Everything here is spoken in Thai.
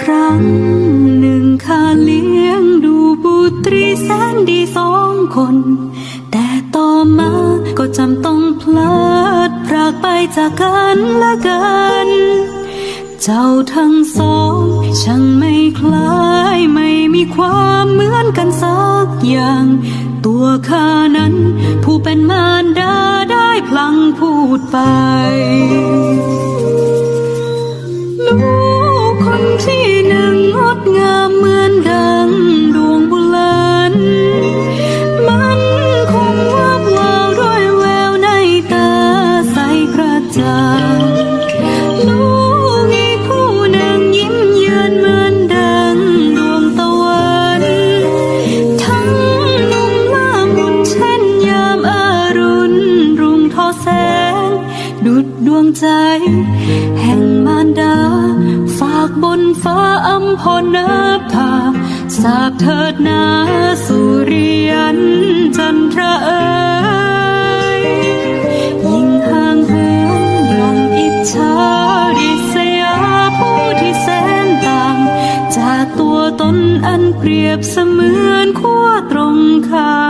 ครั้งหนึ่งข้าเลี้ยงดูบุตรีแสนดีสองคน แต่ต่อมาก็จำต้องพลัดพรากไปจากกันและกัน เจ้าทั้งสองช่างไม่คล้ายไม่มีความเหมือนกันสักอย่าง ตัวข้านั้นผู้เป็นมารดาได้พลังพูดไป ดุดดวงใจ แห่งมารดา ฝากบนฟ้าอัมพรนภาสาบเถิดนาสุริยันจันทราเอ๋ยยิ่งห่างเหินยอมอิจฉาริษยาผู้ที่แสนต่าง จากตัวตนอันเปรียบเสมือนขั้วตรงข้าม